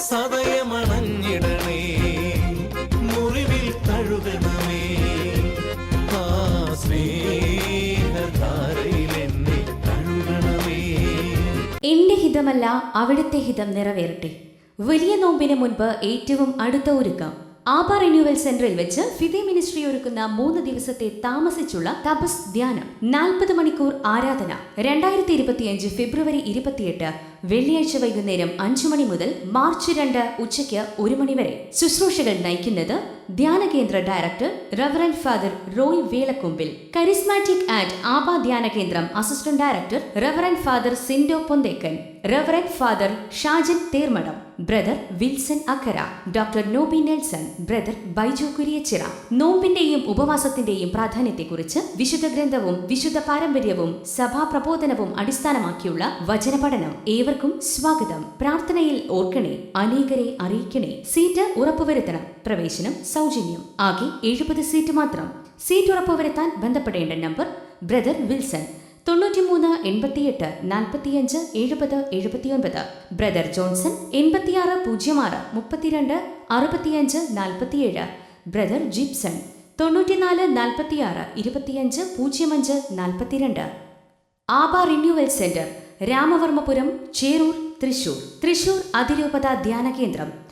സദയമണഞ്ഞിടണേ. മുറിവിൽ കഴുകണമേ ആ സ്നേഹധാരയിൽ എന്നെ കഴുകണമേ എന്റെ ഹിതമല്ല അവിടുത്തെ ഹിതം നിറവേറട്ടെ. വലിയ നോമ്പിന് മുൻപ് ഏറ്റവും അടുത്ത ഒരുക്കം. ആപ റിന്യൂവൽ സെന്ററിൽ വെച്ച് ഫിദെ മിനിസ്ട്രി ഒരുക്കുന്ന മൂന്ന് ദിവസത്തെ താമസിച്ചുള്ള തപസ് ധ്യാനം. നാൽപ്പത് മണിക്കൂർ ആരാധന. രണ്ടായിരത്തി ഇരുപത്തിയഞ്ച് ഫെബ്രുവരി ഇരുപത്തിയെട്ട് വെള്ളിയാഴ്ച വൈകുന്നേരം അഞ്ചു മണി മുതൽ മാർച്ച് രണ്ട് ഉച്ചയ്ക്ക് ഒരു മണി വരെ. ശുശ്രൂഷകൾ നയിക്കുന്നത് ധ്യാന കേന്ദ്ര director reverend father Roy Velakombil. Charismatic and Abba ധ്യാന കേന്ദ്രം assistant director reverend father Sindo Ponthekkan. Reverend father Shajan Thermadom. Brother Wilson Akkara doctor Nobi Nelson. Brother Baiju Kuriachira. നോമ്പിന്റെയും ഉപവാസത്തിന്റെയും പ്രാധാന്യത്തെക്കുറിച്ച് വിശുദ്ധ ഗ്രന്ഥവും വിശുദ്ധ പാരമ്പര്യവും സഭാ പ്രബോധനവും അടിസ്ഥാനമാക്കിയുള്ള വചന പഠനം ഏവർക്കും സ്വാഗതം. പ്രാർത്ഥനയിൽ ഓർക്കണേ അനേകരെ അറിയിക്കണേ. സീറ്റ് ഉറപ്പുവരുത്തണം. പ്രവേശനം സൗജന്യം. ആകെ എഴുപത് സീറ്റ് മാത്രം. സീറ്റ് ഉറപ്പുവരുത്താൻ ബന്ധപ്പെടേണ്ട നമ്പർ ബ്രദർ വിൽസൺ. തൊണ്ണൂറ്റിമൂന്ന് എൺപത്തിയെട്ട് നാൽപ്പത്തിയഞ്ച് എഴുപത് എഴുപത്തിയൊൻപത്. ബ്രദർ ജോൺസൺ എൺപത്തിയാറ് പൂജ്യം ആറ് മുപ്പത്തിരണ്ട് അറുപത്തിയഞ്ച് നാൽപ്പത്തിയേഴ്. ബ്രദർ ജിപ്സൺ തൊണ്ണൂറ്റിനാല് നാൽപ്പത്തിയാറ് ഇരുപത്തിയഞ്ച് പൂജ്യം അഞ്ച് നാൽപ്പത്തിരണ്ട്. Abba renewal centre Ramavarmapuram Cheroor Thrissur. Thrissur അതിരൂപത ധ്യാന കേന്ദ്രം